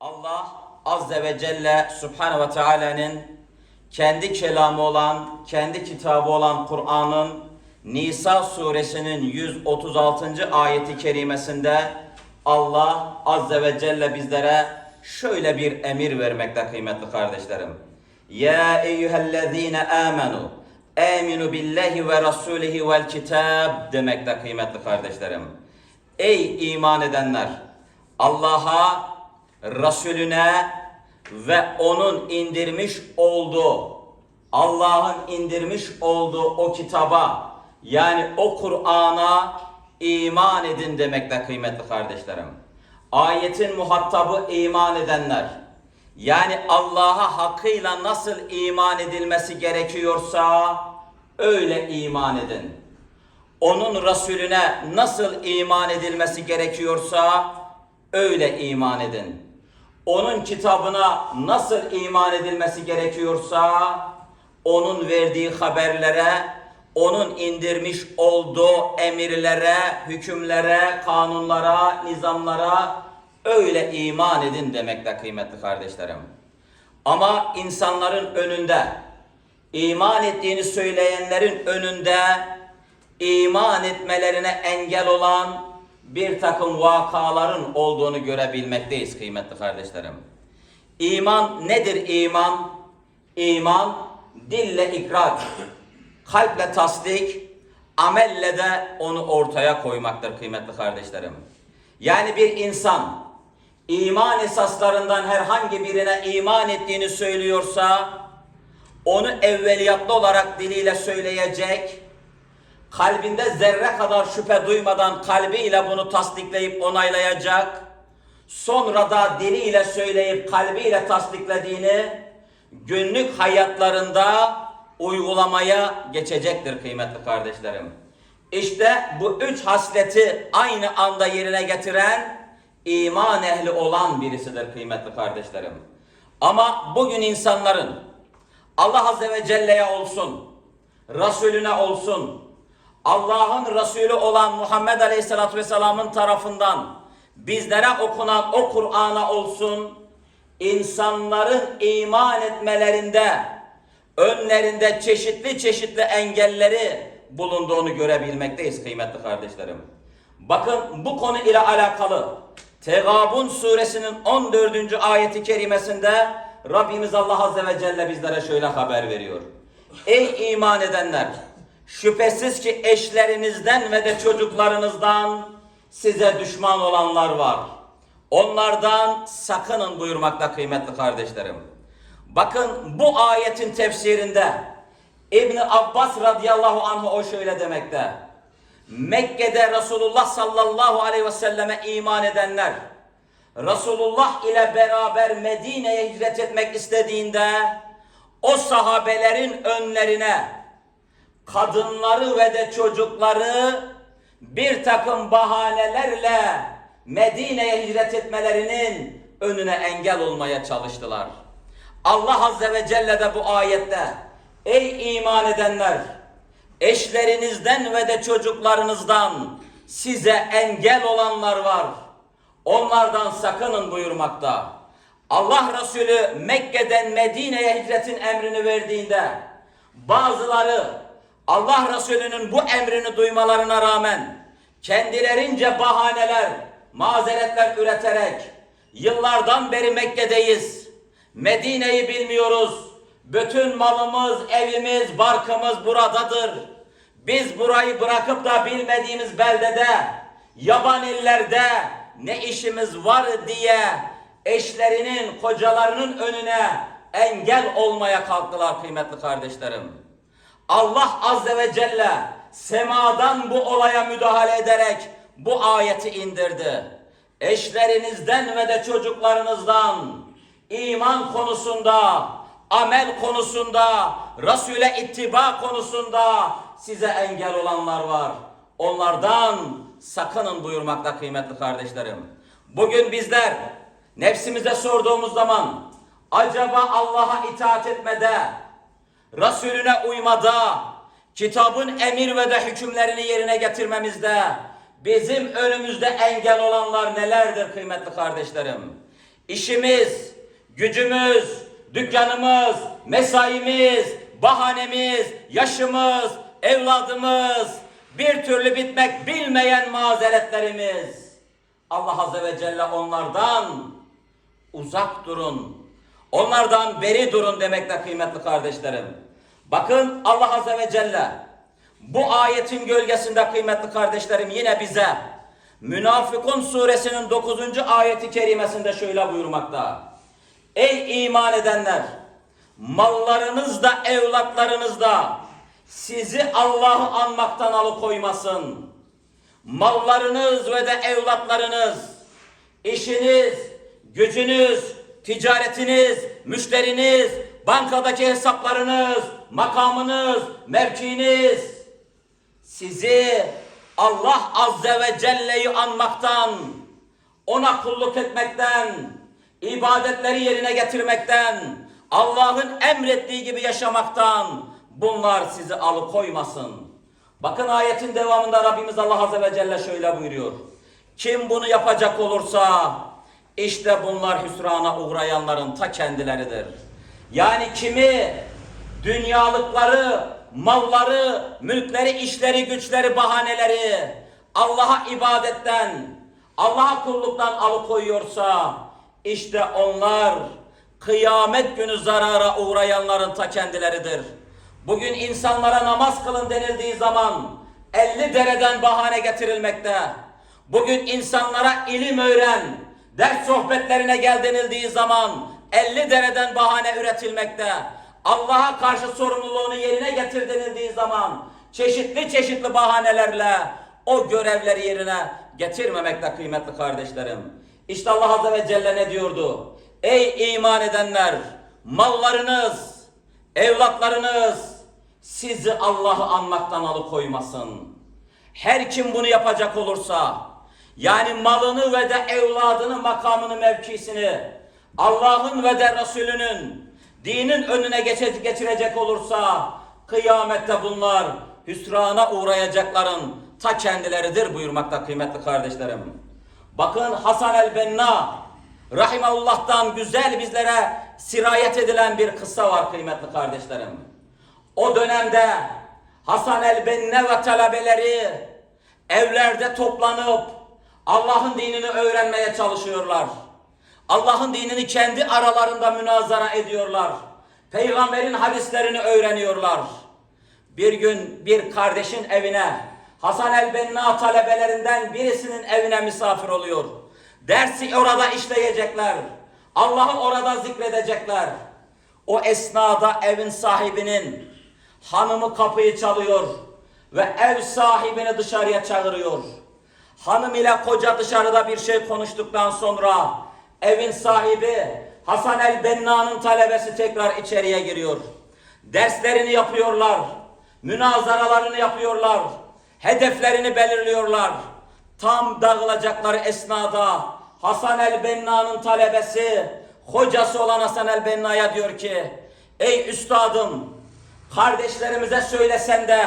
Allah Azze ve Celle Subhanahu ve Teala'nın kendi kelamı olan, kendi kitabı olan Kur'an'ın Nisa suresinin 136. ayeti kerimesinde Allah Azze ve Celle bizlere şöyle bir emir vermekte kıymetli kardeşlerim. Ya eyyühellezine amenu Aminu billahi ve rasulihi vel kitab demekte kıymetli kardeşlerim. Ey iman edenler! Allah'a, Resulüne ve onun indirmiş olduğu, Allah'ın indirmiş olduğu o kitaba, yani o Kur'an'a iman edin demekte kıymetli kardeşlerim. Ayetin muhatabı iman edenler. Yani Allah'a hakkıyla nasıl iman edilmesi gerekiyorsa öyle iman edin. Onun Resulüne nasıl iman edilmesi gerekiyorsa öyle iman edin. Onun kitabına nasıl iman edilmesi gerekiyorsa onun verdiği haberlere, onun indirmiş olduğu emirlere, hükümlere, kanunlara, nizamlara öyle iman edin demekte kıymetli kardeşlerim. Ama insanların önünde, iman ettiğini söyleyenlerin önünde iman etmelerine engel olan bir takım vakaların olduğunu görebilmekteyiz kıymetli kardeşlerim. İman nedir iman? İman dille ikrar, kalple tasdik, amelle de onu ortaya koymaktır kıymetli kardeşlerim. Yani bir insan iman esaslarından herhangi birine iman ettiğini söylüyorsa onu evveliyatlı olarak diliyle söyleyecek, kalbinde zerre kadar şüphe duymadan kalbiyle bunu tasdikleyip onaylayacak, sonra da diliyle söyleyip kalbiyle tasdiklediğini günlük hayatlarında uygulamaya geçecektir kıymetli kardeşlerim. İşte bu üç hasleti aynı anda yerine getiren iman ehli olan birisidir kıymetli kardeşlerim. Ama bugün insanların Allah Azze ve Celle'ye olsun, Resulüne olsun, Allah'ın Resulü olan Muhammed Aleyhisselatü Vesselam'ın tarafından bizlere okunan o Kur'an'a olsun, insanların iman etmelerinde, önlerinde çeşitli çeşitli engelleri bulunduğunu görebilmekteyiz kıymetli kardeşlerim. Bakın bu konu ile alakalı Tegabun suresinin 14. ayeti kerimesinde Rabbimiz Allah Azze ve Celle bizlere şöyle haber veriyor. Ey iman edenler! Şüphesiz ki eşlerinizden ve de çocuklarınızdan size düşman olanlar var. Onlardan sakının buyurmakta kıymetli kardeşlerim. Bakın bu ayetin tefsirinde İbn Abbas radıyallahu anh o şöyle demekte. Mekke'de Resulullah sallallahu aleyhi ve selleme iman edenler Resulullah ile beraber Medine'ye hicret etmek istediğinde o sahabelerin önlerine kadınları ve de çocukları bir takım bahanelerle Medine'ye hicret etmelerinin önüne engel olmaya çalıştılar. Allah Azze ve Celle de bu ayette Ey iman edenler eşlerinizden ve de çocuklarınızdan size engel olanlar var. Onlardan sakının buyurmakta. Allah Resulü Mekke'den Medine'ye hicretin emrini verdiğinde bazıları Allah Resulü'nün bu emrini duymalarına rağmen kendilerince bahaneler, mazeretler üreterek yıllardan beri Mekke'deyiz. Medine'yi bilmiyoruz. Bütün malımız, evimiz, barkımız buradadır. Biz burayı bırakıp da bilmediğimiz beldede, yaban illerde ne işimiz var diye eşlerinin, kocalarının önüne engel olmaya kalktılar kıymetli kardeşlerim. Allah Azze ve Celle semadan bu olaya müdahale ederek bu ayeti indirdi. Eşlerinizden ve de çocuklarınızdan iman konusunda, amel konusunda, Resul'e ittiba konusunda size engel olanlar var. Onlardan sakının buyurmakta kıymetli kardeşlerim. Bugün bizler nefsimize sorduğumuz zaman acaba Allah'a itaat etmede, Resulüne uymada, kitabın emir ve de hükümlerini yerine getirmemizde bizim önümüzde engel olanlar nelerdir kıymetli kardeşlerim? işimiz, gücümüz, dükkanımız, mesaimiz, bahanemiz, yaşımız, evladımız, bir türlü bitmek bilmeyen mazeretlerimiz. Allah Azze ve Celle onlardan uzak durun. Onlardan beri durun demekte kıymetli kardeşlerim. Bakın Allah Azze ve Celle bu ayetin gölgesinde kıymetli kardeşlerim yine bize Münafıkun suresinin 9. ayeti kerimesinde şöyle buyurmakta. Ey iman edenler! Mallarınızda, evlatlarınızda sizi Allah'ı anmaktan alıkoymasın. Mallarınız ve de evlatlarınız, işiniz, gücünüz, ticaretiniz, müşteriniz, bankadaki hesaplarınız, makamınız, mevkiniz sizi Allah Azze ve Celle'yi anmaktan, ona kulluk etmekten, ibadetleri yerine getirmekten, Allah'ın emrettiği gibi yaşamaktan bunlar sizi alıkoymasın. Bakın ayetin devamında Rabbimiz Allah Azze ve Celle şöyle buyuruyor. Kim bunu yapacak olursa işte bunlar hüsrana uğrayanların ta kendileridir. Yani kimi dünyalıkları, malları, mülkleri, işleri, güçleri, bahaneleri Allah'a ibadetten, Allah'a kulluktan alıkoyuyorsa işte onlar kıyamet günü zarara uğrayanların ta kendileridir. Bugün insanlara namaz kılın denildiği zaman 50 dereden bahane getirilmekte. Bugün insanlara ilim öğren, ders sohbetlerine gel denildiği zaman 50 dereden bahane üretilmekte. Allah'a karşı sorumluluğunu yerine getir denildiği zaman çeşitli çeşitli bahanelerle o görevleri yerine getirmemekte kıymetli kardeşlerim. İşte Allah Azze ve Celle ne diyordu? Ey iman edenler mallarınız, evlatlarınız sizi Allah'ı anmaktan alıkoymasın. Her kim bunu yapacak olursa yani malını ve de evladını, makamını, mevkisini Allah'ın ve de Resulünün dinin önüne geçirecek olursa kıyamette bunlar hüsrana uğrayacakların ta kendileridir buyurmakta kıymetli kardeşlerim. Bakın Hasan el-Benna Rahimahullah'tan güzel bizlere sirayet edilen bir kıssa var kıymetli kardeşlerim. O dönemde Hasan el-Benne ve talebeleri evlerde toplanıp Allah'ın dinini öğrenmeye çalışıyorlar. Allah'ın dinini kendi aralarında münazara ediyorlar. Peygamberin hadislerini öğreniyorlar. Bir gün bir kardeşin evine Hasan el-Benna talebelerinden birisinin evine misafir oluyor. Dersi orada işleyecekler. Allah'ı orada zikredecekler. O esnada evin sahibinin hanımı kapıyı çalıyor ve ev sahibini dışarıya çağırıyor. Hanım ile koca dışarıda bir şey konuştuktan sonra evin sahibi Hasan el-Benna'nın talebesi tekrar içeriye giriyor. Derslerini yapıyorlar. Münazaralarını yapıyorlar. Hedeflerini belirliyorlar. Tam dağılacakları esnada Hasan el-Benna'nın talebesi hocası olan Hasan el-Benna'ya diyor ki Ey üstadım kardeşlerimize söylesen de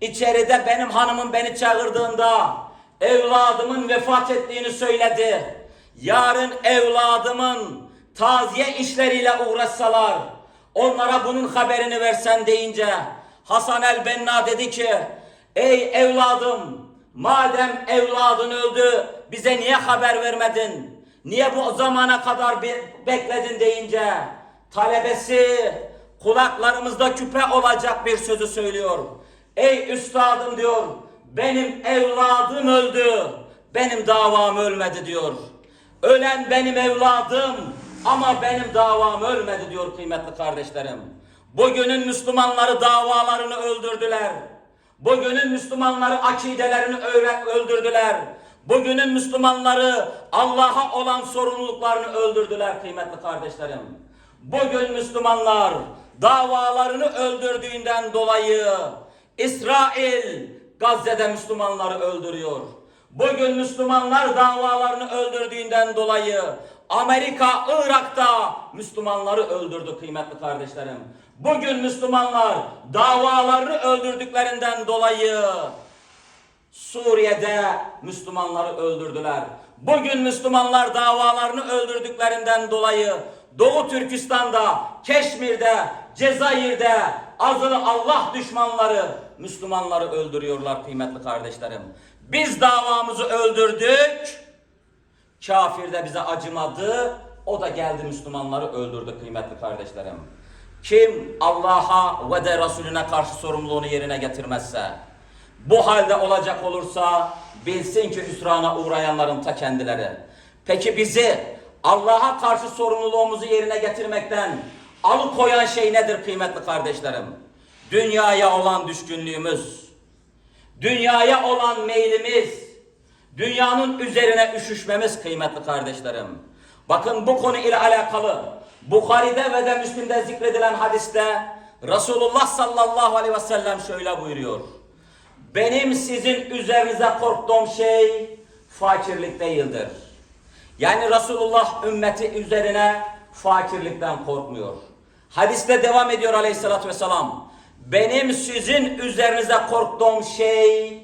içeride benim hanımım beni çağırdığında evladımın vefat ettiğini söyledi. Yarın evladımın taziye işleriyle uğraşsalar onlara bunun haberini versen deyince Hasan el-Benna dedi ki ey evladım madem evladın öldü bize niye haber vermedin? Niye bu zamana kadar be- bekledin deyince talebesi kulaklarımızda küpe olacak bir sözü söylüyor. Ey üstadım diyor benim evladım öldü benim davam ölmedi diyor. Ölen benim evladım ama benim davam ölmedi diyor kıymetli kardeşlerim. Bugünün Müslümanları davalarını öldürdüler. Bugünün Müslümanları akidelerini öldürdüler. Bugünün Müslümanları Allah'a olan sorumluluklarını öldürdüler kıymetli kardeşlerim. Bugün Müslümanlar davalarını öldürdüğünden dolayı İsrail Gazze'de Müslümanları öldürüyor. Bugün Müslümanlar davalarını öldürdüğünden dolayı Amerika Irak'ta Müslümanları öldürdü kıymetli kardeşlerim. Bugün Müslümanlar davalarını öldürdüklerinden dolayı Suriye'de Müslümanları öldürdüler. Bugün Müslümanlar davalarını öldürdüklerinden dolayı Doğu Türkistan'da, Keşmir'de, Cezayir'de azılı Allah düşmanları Müslümanları öldürüyorlar kıymetli kardeşlerim. Biz davamızı öldürdük. Kafir de bize acımadı. O da geldi Müslümanları öldürdü kıymetli kardeşlerim. Kim Allah'a ve de Resulüne karşı sorumluluğunu yerine getirmezse, bu halde olacak olursa bilsin ki hüsrana uğrayanların ta kendileri. Peki bizi Allah'a karşı sorumluluğumuzu yerine getirmekten alıkoyan şey nedir kıymetli kardeşlerim? Dünyaya olan düşkünlüğümüz, dünyaya olan meylimiz, dünyanın üzerine üşüşmemiz kıymetli kardeşlerim. Bakın bu konu ile alakalı Bukhari'de ve de Müslim'de zikredilen hadiste Resulullah sallallahu aleyhi ve sellem şöyle buyuruyor. Benim sizin üzerinize korktuğum şey fakirlik değildir. Yani Resulullah ümmeti üzerine fakirlikten korkmuyor. Hadiste devam ediyor aleyhissalatü vesselam. Benim sizin üzerinize korktuğum şey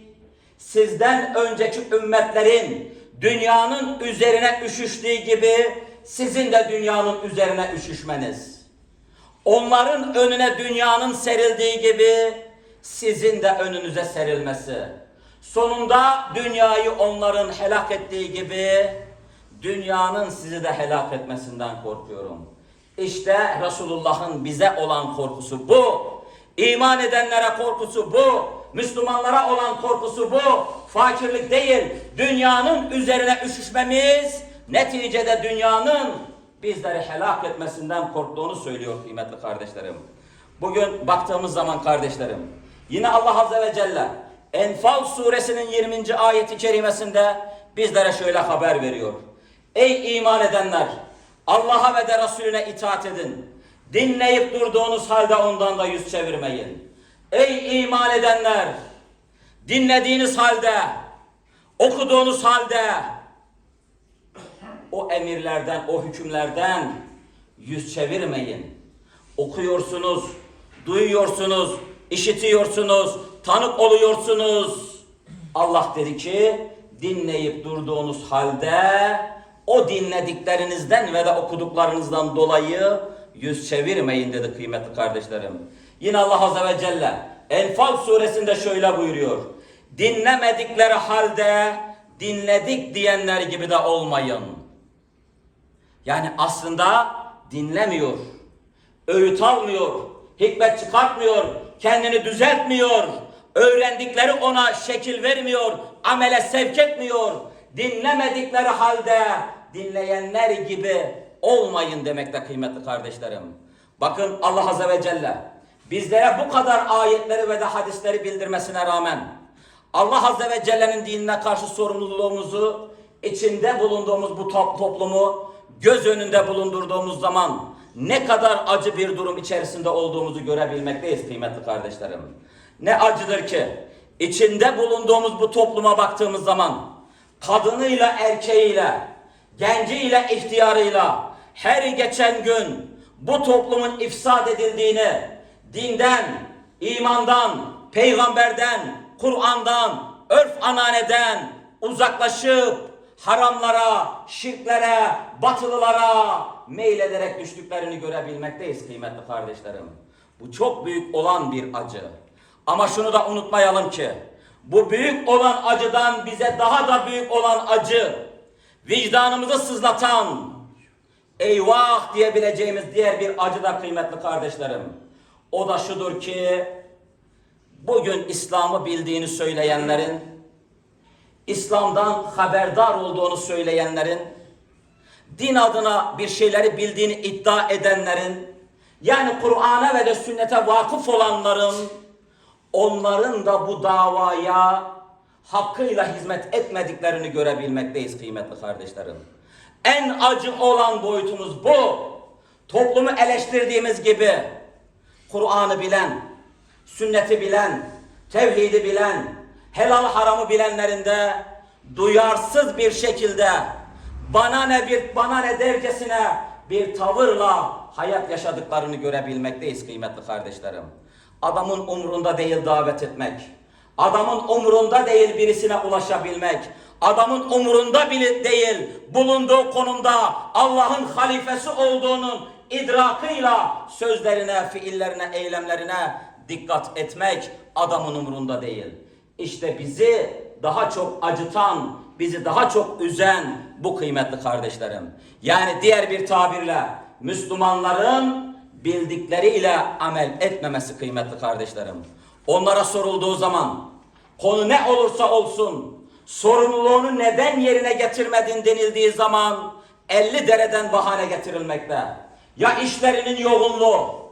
sizden önceki ümmetlerin dünyanın üzerine üşüştüğü gibi sizin de dünyanın üzerine üşüşmeniz. Onların önüne dünyanın serildiği gibi sizin de önünüze serilmesi. Sonunda dünyayı onların helak ettiği gibi dünyanın sizi de helak etmesinden korkuyorum. İşte Resulullah'ın bize olan korkusu bu. İman edenlere korkusu bu. Müslümanlara olan korkusu bu. Fakirlik değil. Dünyanın üzerine üşüşmemiz neticede dünyanın bizleri helak etmesinden korktuğunu söylüyor kıymetli kardeşlerim. Bugün baktığımız zaman kardeşlerim yine Allah Azze ve Celle Enfal suresinin 20. ayeti kerimesinde bizlere şöyle haber veriyor. Ey iman edenler Allah'a ve de Resulüne itaat edin. Dinleyip durduğunuz halde ondan da yüz çevirmeyin. Ey iman edenler dinlediğiniz halde okuduğunuz halde o emirlerden, o hükümlerden yüz çevirmeyin. Okuyorsunuz, duyuyorsunuz, işitiyorsunuz, tanık oluyorsunuz. Allah dedi ki dinleyip durduğunuz halde o dinlediklerinizden ve de okuduklarınızdan dolayı yüz çevirmeyin dedi kıymetli kardeşlerim. Yine Allah Azze ve Celle Enfal suresinde şöyle buyuruyor. Dinlemedikleri halde dinledik diyenler gibi de olmayın. Yani aslında dinlemiyor, öğüt almıyor, hikmet çıkartmıyor, kendini düzeltmiyor, öğrendikleri ona şekil vermiyor, amele sevk etmiyor. Dinlemedikleri halde dinleyenler gibi olmayın demekte kıymetli kardeşlerim. Bakın Allah Azze ve Celle bizlere bu kadar ayetleri ve de hadisleri bildirmesine rağmen Allah Azze ve Celle'nin dinine karşı sorumluluğumuzu içinde bulunduğumuz bu top- toplumu göz önünde bulundurduğumuz zaman ne kadar acı bir durum içerisinde olduğumuzu görebilmekteyiz kıymetli kardeşlerim. Ne acıdır ki içinde bulunduğumuz bu topluma baktığımız zaman kadınıyla erkeğiyle, genciyle ihtiyarıyla her geçen gün bu toplumun ifsad edildiğini, dinden, imandan, peygamberden, Kur'an'dan, örf ananeden uzaklaşıp haramlara, şirklere, batılılara meylederek düştüklerini görebilmekteyiz kıymetli kardeşlerim. Bu çok büyük olan bir acı. Ama şunu da unutmayalım ki bu büyük olan acıdan bize daha da büyük olan acı, vicdanımızı sızlatan, eyvah diyebileceğimiz diğer bir acı da kıymetli kardeşlerim. O da şudur ki bugün İslam'ı bildiğini söyleyenlerin, İslam'dan haberdar olduğunu söyleyenlerin, din adına bir şeyleri bildiğini iddia edenlerin, yani Kur'an'a ve de sünnete vakıf olanların, onların da bu davaya hakkıyla hizmet etmediklerini görebilmekteyiz kıymetli kardeşlerim. En acı olan boyutumuz bu. Toplumu eleştirdiğimiz gibi Kur'an'ı bilen, sünneti bilen, tevhidi bilen, helal haramı bilenlerin de duyarsız bir şekilde bana ne bir bana ne dercesine bir tavırla hayat yaşadıklarını görebilmekteyiz kıymetli kardeşlerim. Adamın umrunda değil davet etmek. Adamın umurunda değil birisine ulaşabilmek. Adamın umurunda bile değil bulunduğu konumda Allah'ın halifesi olduğunun idrakıyla sözlerine, fiillerine, eylemlerine dikkat etmek adamın umurunda değil. İşte bizi daha çok acıtan, bizi daha çok üzen bu kıymetli kardeşlerim. Yani diğer bir tabirle Müslümanların bildikleriyle amel etmemesi kıymetli kardeşlerim. Onlara sorulduğu zaman konu ne olursa olsun sorumluluğunu neden yerine getirmedin denildiği zaman 50 dereden bahane getirilmekte. Ya işlerinin yoğunluğu,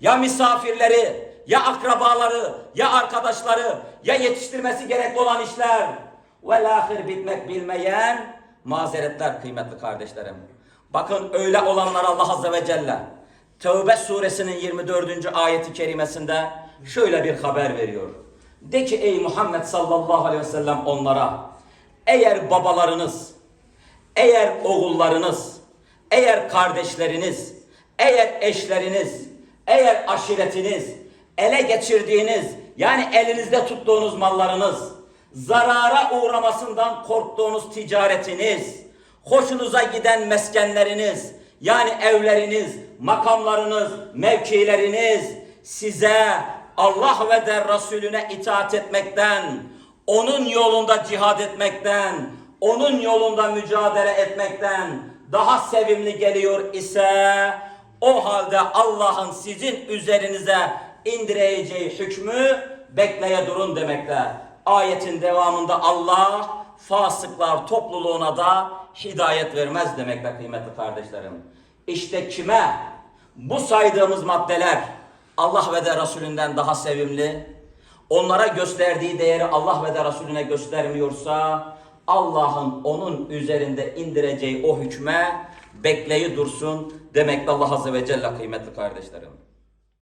ya misafirleri, ya akrabaları, ya arkadaşları, ya yetiştirmesi gerekli olan işler. Ve lahir bitmek bilmeyen mazeretler kıymetli kardeşlerim. Bakın öyle olanlar Allah Azze ve Celle Tevbe suresinin 24. ayeti kerimesinde şöyle bir haber veriyor. De ki ey Muhammed sallallahu aleyhi ve sellem onlara eğer babalarınız, eğer oğullarınız, eğer kardeşleriniz, eğer eşleriniz, eğer aşiretiniz, ele geçirdiğiniz yani elinizde tuttuğunuz mallarınız, zarara uğramasından korktuğunuz ticaretiniz, hoşunuza giden meskenleriniz, yani evleriniz, makamlarınız, mevkileriniz size Allah ve de Resulüne itaat etmekten, onun yolunda cihad etmekten, onun yolunda mücadele etmekten daha sevimli geliyor ise o halde Allah'ın sizin üzerinize indireceği hükmü bekleye durun demekte. Ayetin devamında Allah fasıklar topluluğuna da hidayet vermez demekte kıymetli kardeşlerim. İşte kime bu saydığımız maddeler Allah ve de Resulünden daha sevimli, onlara gösterdiği değeri Allah ve de Resulüne göstermiyorsa Allah'ın onun üzerinde indireceği o hükme bekleyi dursun demekte Allah Azze ve Celle kıymetli kardeşlerim.